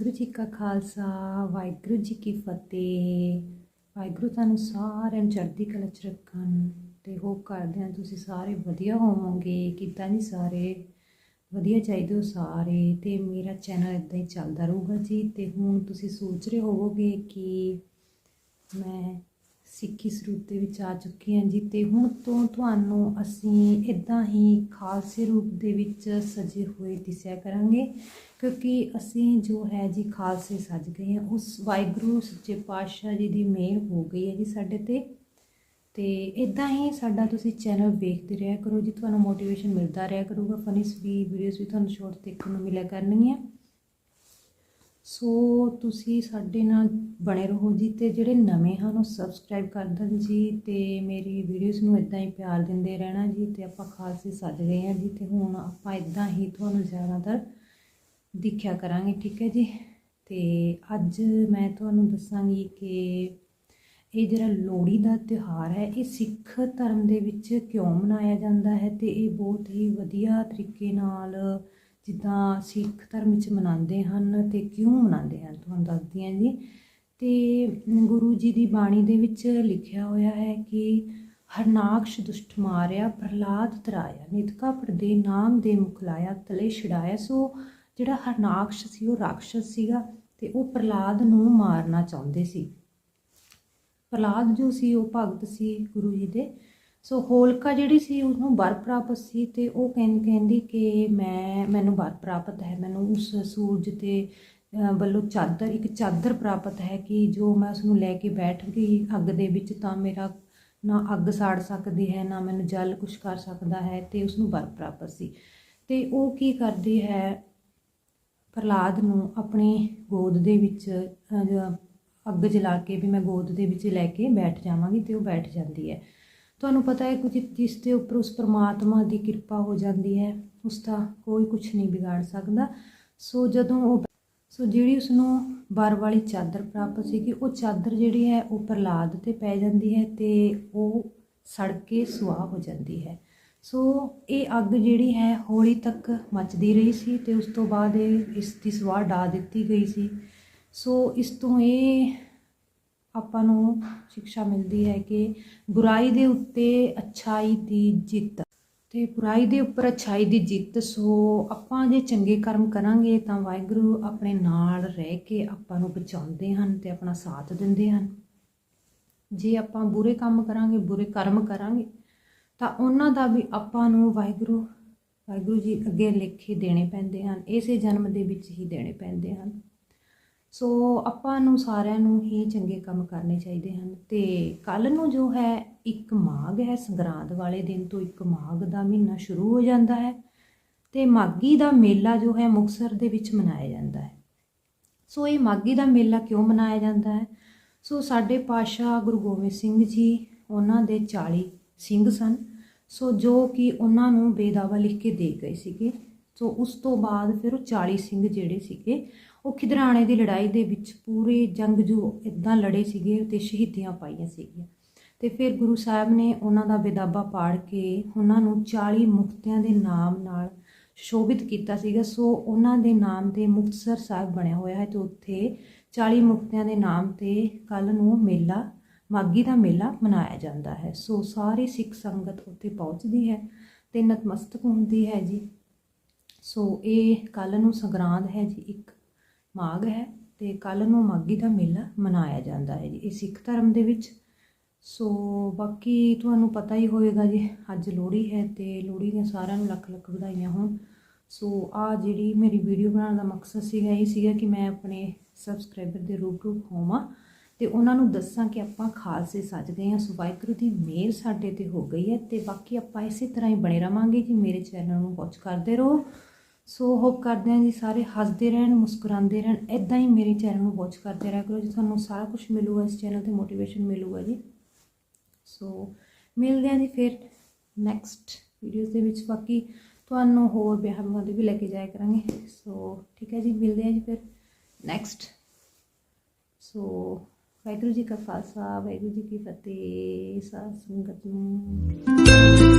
ਵਾਹਿਗੁਰੂ ਜੀ ਕਾ ਖਾਲਸਾ, ਵਾਹਿਗੁਰੂ ਜੀ ਕੀ ਫਤਿਹ। ਵਾਹਿਗੁਰੂ ਤੁਹਾਨੂੰ ਸਾਰਿਆਂ ਨੂੰ ਚੜ੍ਹਦੀ ਕਲਾ ਚ ਰੱਖਣ ਤੇ ਹੋਪ ਕਰਦੇ ਹਾਂ ਤੁਸੀਂ ਸਾਰੇ ਵਧੀਆ ਹੋਵੋਗੇ, ਕਿੱਦਾਂ ਜੀ ਸਾਰੇ? ਵਧੀਆ ਚਾਹੀਦੇ ਹੋ ਸਾਰੇ ਤੇ ਮੇਰਾ ਚੈਨਲ ਇਦਾਂ ਹੀ ਚੱਲਦਾ ਰਹੂਗਾ ਜੀ ਤੇ ਹੁਣ ਤੁਸੀਂ ਸੋਚ ਰਹੇ ਹੋਵੋਗੇ ਕਿ ਮੈਂ ਸਿੱਖੀ ਸਰੂਪ ਦੇ ਵਿੱਚ ਆ ਚੁੱਕੀ ਹਾਂ ਜੀ। ਤੇ ਹੁਣ ਤੋਂ ਤੁਹਾਨੂੰ ਅਸੀਂ ਇਦਾਂ ਹੀ ਖਾਲਸੇ ਰੂਪ ਦੇ ਵਿੱਚ ਸਜੇ ਹੋਏ ਦਿਸਿਆ ਕਰਾਂਗੇ, ਕਿਉਂਕਿ ਅਸੀਂ ਜੋ ਹੈ ਜੀ ਖਾਲਸੇ ਸਜ ਗਏ ਹਾਂ। ਉਸ ਵਾਹਿਗੁਰੂ ਸੱਚੇ ਪਾਤਸ਼ਾਹ ਜੀ ਦੀ ਮਿਹਰ ਹੋ ਗਈ ਹੈ ਜੀ ਸਾਡੇ ਤੇ। ਤੇ ਇਦਾਂ ਹੀ ਸਾਡਾ ਤੁਸੀਂ ਚੈਨਲ ਵੇਖਦੇ ਰਿਹਾ ਕਰੋ ਜੀ। ਤੁਹਾਨੂੰ ਮੋਟੀਵੇਸ਼ਨ ਮਿਲਦਾ ਰਿਹਾ ਕਰੂਗਾ। ਫਨੀਸ ਵੀ ਵੀਡੀਓਜ਼ ਵੀ ਤੁਹਾਨੂੰ ਸ਼ੋਰਟ ਦੇਖਣ ਨੂੰ ਮਿਲਿਆ ਕਰਨਗੀਆਂ। ਸੋ ਤੁਸੀਂ ਸਾਡੇ ਨਾਲ ਬਣੇ ਰਹੋ ਜੀ ਤੇ ਜਿਹੜੇ ਨਵੇਂ ਹਨ ਉਹ ਸਬਸਕ੍ਰਾਈਬ ਕਰ ਦੇਣ ਜੀ ਤੇ ਮੇਰੀ ਵੀਡੀਓਜ਼ ਨੂੰ ਇਦਾਂ ਹੀ ਪਿਆਰ ਦਿੰਦੇ ਰਹਿਣਾ ਜੀ ਤੇ ਆਪਾਂ ਖਾਲਸੇ ਸੱਜ ਗਏ ਹਾਂ ਜੀ ਤੇ ਹੁਣ ਆਪਾਂ ਇਦਾਂ ਹੀ ਤੁਹਾਨੂੰ ਜ਼ਿਆਦਾਤਰ ਦਿਖਿਆ ਕਰਾਂਗੇ, ਠੀਕ ਹੈ ਜੀ? ਤੇ ਅੱਜ ਮੈਂ ਤੁਹਾਨੂੰ ਦੱਸਾਂਗੀ ਕਿ ਇਹ ਜਿਹੜਾ ਲੋਹੜੀ ਦਾ ਤਿਉਹਾਰ ਹੈ, ਇਹ ਸਿੱਖ ਧਰਮ ਦੇ ਵਿੱਚ ਕਿਉਂ ਮਨਾਇਆ ਜਾਂਦਾ ਹੈ ਤੇ ਇਹ ਬਹੁਤ ਹੀ ਵਧੀਆ ਤਰੀਕੇ ਨਾਲ ਜਿੱਦਾਂ ਸਿੱਖ ਧਰਮ ਵਿੱਚ ਮਨਾਉਂਦੇ ਹਨ ਤੇ ਕਿਉਂ ਮਨਾਉਂਦੇ ਹਨ? ਤੁਹਾਨੂੰ ਦੱਸਦੀ ਹਾਂ ਜੀ। ਤੇ ਗੁਰੂ ਜੀ ਦੀ ਬਾਣੀ ਦੇ ਵਿੱਚ ਲਿਖਿਆ ਹੋਇਆ ਹੈ ਕਿ ਹਰਨਾਕਸ਼ ਦੁਸ਼ਟ ਮਾਰਿਆ, ਪ੍ਰਹਲਾਦ ਤਰਾਇਆ, ਨਿਤਕਾ ਪਰਦੇ ਨਾਮ ਦੇ ਮੁਖਲਾਇਆ ਤਲੇ ਛਡਾਇਆ ਸੋ ਜਿਹੜਾ ਹਰਨਾਕਸ਼ ਸੀ, ਉਹ ਰਾਖਸ਼ ਸੀਗਾ ਤੇ ਉਹ ਪ੍ਰਹਲਾਦ ਨੂੰ ਮਾਰਨਾ ਚਾਹੁੰਦੇ ਸੀ। ਪ੍ਰਹਲਾਦ ਜੋ ਸੀ, ਉਹ ਭਗਤ ਸੀ ਗੁਰੂ ਜੀ ਦੇ। ਸੋ ਹੋਲਕਾ ਜਿਹੜੀ ਸੀ, ਉਹਨੂੰ ਵਰ ਪ੍ਰਾਪਤ ਸੀ ਤੇ ਉਹ ਕਹਿੰਦੀ ਕਹਿੰਦੀ ਕਿ ਮੈਂ, ਮੈਨੂੰ ਵਰ ਪ੍ਰਾਪਤ ਹੈ। ਮੈਨੂੰ ਉਸ ਸੂਰਜ ਤੇ ਵੱਲੋਂ ਚਾਦਰ, ਇੱਕ ਚਾਦਰ ਪ੍ਰਾਪਤ ਹੈ ਕਿ ਜੋ ਮੈਂ ਉਸ ਨੂੰ ਲੈ ਕੇ ਬੈਠ ਗਈ ਅੱਗ ਦੇ ਵਿੱਚ ਤਾਂ ਮੇਰਾ ਨਾ ਅੱਗ ਸਾੜ ਸਕਦੀ ਹੈ, ਨਾ ਮੈਨੂੰ ਜਲ ਕੁਛ ਕਰ ਸਕਦਾ ਹੈ ਤੇ ਉਸ ਨੂੰ ਵਰ ਪ੍ਰਾਪਤ ਸੀ। ਤੇ ਉਹ ਕੀ ਕਰਦੀ ਹੈ, ਪ੍ਰਹਲਾਦ ਨੂੰ ਆਪਣੀ ਗੋਦ ਦੇ ਵਿੱਚ ਅੱਗ ਜਲਾ ਕੇ ਵੀ ਮੈਂ ਗੋਦ ਦੇ ਵਿੱਚ ਲੈ ਕੇ ਬੈਠ ਜਾਵਾਂਗੀ ਤੇ ਉਹ ਬੈਠ ਜਾਂਦੀ ਹੈ। ਤੁਹਾਨੂੰ ਪਤਾ ਹੈ ਕੁਝ ਜਿਸ ਦੇ ਉੱਪਰ ਉਸ ਪਰਮਾਤਮਾ ਦੀ ਕਿਰਪਾ ਹੋ ਜਾਂਦੀ ਹੈ, ਉਸ ਦਾ ਕੋਈ ਕੁਝ ਨਹੀਂ ਵਿਗਾੜ ਸਕਦਾ। ਸੋ ਜਦੋਂ ਉਹ ਸੋ ਜਿਹੜੀ ਉਸ ਨੂੰ ਬਰ ਵਾਲੀ ਚਾਦਰ ਪ੍ਰਾਪਤ ਸੀਗੀ, ਉਹ ਚਾਦਰ ਜਿਹੜੀ ਹੈ ਉਹ ਪ੍ਰਹਲਾਦ ਤੇ ਪੈ ਜਾਂਦੀ ਹੈ ਤੇ ਉਹ ਸੜ ਕੇ ਸੁਆਹ ਹੋ ਜਾਂਦੀ ਹੈ। ਸੋ ਇਹ ਅੱਗ ਜਿਹੜੀ ਹੈ ਹੌਲੀ ਤੱਕ ਮੱਚਦੀ ਰਹੀ ਸੀ ਤੇ ਉਸ ਤੋਂ ਬਾਅਦ ਇਹ ਇਸ ਦੀ ਸੁਆਹ ਡਾ ਦਿੱਤੀ ਗਈ ਸੀ। ਸੋ ਇਸ ਤੋਂ ਇਹ ਆਪਾਂ ਨੂੰ ਸਿੱਖਿਆ ਮਿਲਦੀ ਹੈ ਕਿ ਬੁਰਾਈ ਦੇ ਉੱਤੇ ਅੱਛਾਈ ਦੀ ਜਿੱਤ। ਤੇ ਬੁਰਾਈ ਦੇ ਉੱਪਰ ਅੱਛਾਈ ਦੀ ਜਿੱਤ, ਸੋ ਆਪਾਂ ਜੇ ਚੰਗੇ ਕਰਮ ਕਰਾਂਗੇ ਤਾਂ ਵਾਹਿਗੁਰੂ ਆਪਣੇ ਨਾਲ ਰਹਿ ਕੇ ਆਪਾਂ ਨੂੰ ਬਚਾਉਂਦੇ ਹਨ ਤੇ ਆਪਣਾ ਸਾਥ ਦਿੰਦੇ ਹਨ। ਜੇ ਆਪਾਂ ਬੁਰੇ ਕੰਮ ਕਰਾਂਗੇ, ਬੁਰੇ ਕਰਮ ਕਰਾਂਗੇ, ਤਾਂ ਉਹਨਾਂ ਦਾ ਵੀ ਆਪਾਂ ਨੂੰ ਵਾਹਿਗੁਰੂ ਵਾਹਿਗੁਰੂ ਜੀ ਅੱਗੇ ਲਿਖੇ ਦੇਣੇ ਪੈਂਦੇ ਹਨ। ਇਸੇ ਜਨਮ ਦੇ ਵਿੱਚ ਹੀ ਦੇਣੇ ਪੈਂਦੇ ਹਨ। ਸੋ ਆਪਾਂ ਨੂੰ ਸਾਰਿਆਂ ਨੂੰ ਹੀ ਚੰਗੇ ਕੰਮ ਕਰਨੇ ਚਾਹੀਦੇ ਹਨ। ਤੇ ਕੱਲ ਨੂੰ ਜੋ ਹੈ, ਇੱਕ ਮਾਘ ਹੈ, ਸੰਗਰਾਂਦ ਵਾਲੇ ਦਿਨ ਤੋਂ ਇੱਕ ਮਾਘ ਦਾ ਮਹੀਨਾ ਸ਼ੁਰੂ ਹੋ ਜਾਂਦਾ ਹੈ ਤੇ ਮਾਗੀ ਦਾ ਮੇਲਾ ਜੋ ਹੈ, ਮੁਕਤਸਰ ਦੇ ਵਿੱਚ ਮਨਾਇਆ ਜਾਂਦਾ ਹੈ। ਸੋ ਇਹ ਮਾਗੀ ਦਾ ਮੇਲਾ ਕਿਉਂ ਮਨਾਇਆ ਜਾਂਦਾ ਹੈ? ਸੋ ਸਾਡੇ ਪਾਸ਼ਾ ਗੁਰੂ ਗੋਬਿੰਦ ਸਿੰਘ ਜੀ, ਉਹਨਾਂ ਦੇ 40 ਸਿੰਘ ਸਨ। ਸੋ ਜੋ ਕਿ ਉਹਨਾਂ ਨੂੰ ਬੇਦਾਵਾ ਲਿਖ ਕੇ ਦੇ ਗਏ ਸੀਗੇ। ਸੋ ਉਸ ਤੋਂ ਬਾਅਦ ਫਿਰ ਉਹ 40 ਸਿੰਘ ਜਿਹੜੇ ਸੀਗੇ ਉਹ ਖਿਦਰਾਣੇ ਦੀ ਲੜਾਈ ਦੇ ਵਿੱਚ ਪੂਰੇ ਜੰਗਜੂ ਇਦਾਂ ਲੜੇ ਸੀਗੇ ਤੇ ਸ਼ਹੀਦੀਆਂ ਪਾਈਆਂ ਸੀਗੀਆਂ। ਤੇ ਫਿਰ ਗੁਰੂ ਸਾਹਿਬ ਨੇ ਉਹਨਾਂ ਦਾ ਬੇਦਾਬਾ ਪਾੜ ਕੇ ਉਹਨਾਂ ਨੂੰ 40 ਮੁਕਤਿਆਂ ਦੇ ਨਾਮ ਨਾਲ ਸ਼ੋਭਿਤ ਕੀਤਾ ਸੀਗਾ। ਸੋ ਉਹਨਾਂ ਦੇ ਨਾਮ ਤੇ ਮੁਕਤਸਰ ਸਾਹਿਬ ਬਣਿਆ ਹੋਇਆ ਹੈ ਤੇ ਉੱਥੇ 40 ਮੁਕਤਿਆਂ ਦੇ ਨਾਮ ਤੇ ਕੱਲ ਨੂੰ ਮੇਲਾ ਮਾਗੀ ਦਾ ਮੇਲਾ ਮਨਾਇਆ ਜਾਂਦਾ ਹੈ। ਸੋ ਸਾਰੀ ਸਿੱਖ ਸੰਗਤ ਉੱਥੇ ਪਹੁੰਚਦੀ ਹੈ ਤੇ ਨਤਮਸਤਕ ਹੁੰਦੀ ਹੈ ਜੀ। ਸੋ ਇਹ ਕੱਲ ਨੂੰ ਸੰਗਰਾਂਦ ਹੈ ਜੀ, ਇੱਕ ਮਾਘ ਹੈ ਤੇ ਕੱਲ ਨੂੰ ਮਾਗੀ ਦਾ ਮੇਲਾ ਮਨਾਇਆ ਜਾਂਦਾ ਹੈ ਜੀ, ਇਹ ਸਿੱਖ ਧਰਮ ਦੇ ਵਿੱਚ। ਸੋ ਬਾਕੀ ਤੁਹਾਨੂੰ ਪਤਾ ਹੀ ਹੋਵੇਗਾ ਜੀ, ਅੱਜ ਲੋਹੜੀ ਹੈ ਤੇ ਲੋਹੜੀ ਦੀਆਂ ਸਾਰਿਆਂ ਨੂੰ ਲੱਖ ਲੱਖ ਵਧਾਈਆਂ ਹੋਣ। ਸੋ ਆ ਜਿਹੜੀ ਮੇਰੀ ਵੀਡੀਓ ਬਣਾਉਣ ਦਾ ਮਕਸਦ ਸੀਗਾ, ਇਹ ਸੀਗਾ ਕਿ ਮੈਂ ਆਪਣੇ ਸਬਸਕ੍ਰਾਈਬਰ ਦੇ ਰੂਪ ਰੂਪ ਹੋਵਾਂ ਤੇ ਉਹਨਾਂ ਨੂੰ ਦੱਸਾਂ ਕਿ ਆਪਾਂ ਖਾਲਸੇ ਸੱਜ ਗਏ ਹਾਂ, ਸੋ ਵਾਹਿਗੁਰੂ ਦੀ ਮਿਹਰ ਸਾਡੇ ਤੇ ਹੋ ਗਈ ਹੈ ਤੇ ਬਾਕੀ ਆਪਾਂ ਇਸੇ ਤਰ੍ਹਾਂ ਹੀ ਬਣੇ ਰਵਾਂਗੇ ਜੀ। ਮੇਰੇ ਚੈਨਲ ਨੂੰ ਵਾਚ ਕਰਦੇ ਰਹੋ। ਸੋ ਹੋਪ ਕਰਦੇ ਹਾਂ ਜੀ ਸਾਰੇ ਹੱਸਦੇ ਰਹਿਣ, ਮੁਸਕਰਾਉਂਦੇ ਰਹਿਣ ਐਦਾਂ ਹੀ ਮੇਰੇ ਚੈਨਲ ਨੂੰ ਵਾਚ ਕਰਦੇ ਰਹਿ ਕਰੋ, ਜੀ ਤੁਹਾਨੂੰ ਸਾਰਾ ਕੁਝ ਮਿਲੂਗਾ, ਇਸ ਚੈਨਲ ਤੇ ਮੋਟੀਵੇਸ਼ਨ ਮਿਲੂਗਾ ਜੀ। ਸੋ ਮਿਲਦੇ ਹਾਂ ਜੀ ਫਿਰ ਨੈਕਸਟ ਵੀਡੀਓਜ਼ ਦੇ ਵਿੱਚ। ਬਾਕੀ ਤੁਹਾਨੂੰ ਹੋਰ ਵਿਆਹ ਵਿਆਹਾਂ ਦੇ ਵੀ ਲੈ ਕੇ ਜਾਇਆ ਕਰਾਂਗੇ। ਸੋ ਠੀਕ ਹੈ ਜੀ, ਮਿਲਦੇ ਹਾਂ ਜੀ ਫਿਰ ਨੈਕਸਟ ਸੋ ਵਾਹਿਗੁਰੂ ਜੀ ਕਾ ਖਾਲਸਾ, ਵਾਹਿਗੁਰੂ ਜੀ ਕੀ ਫਤਿਹ, ਸਾਧ ਸੰਗਤ ਨੂੰ।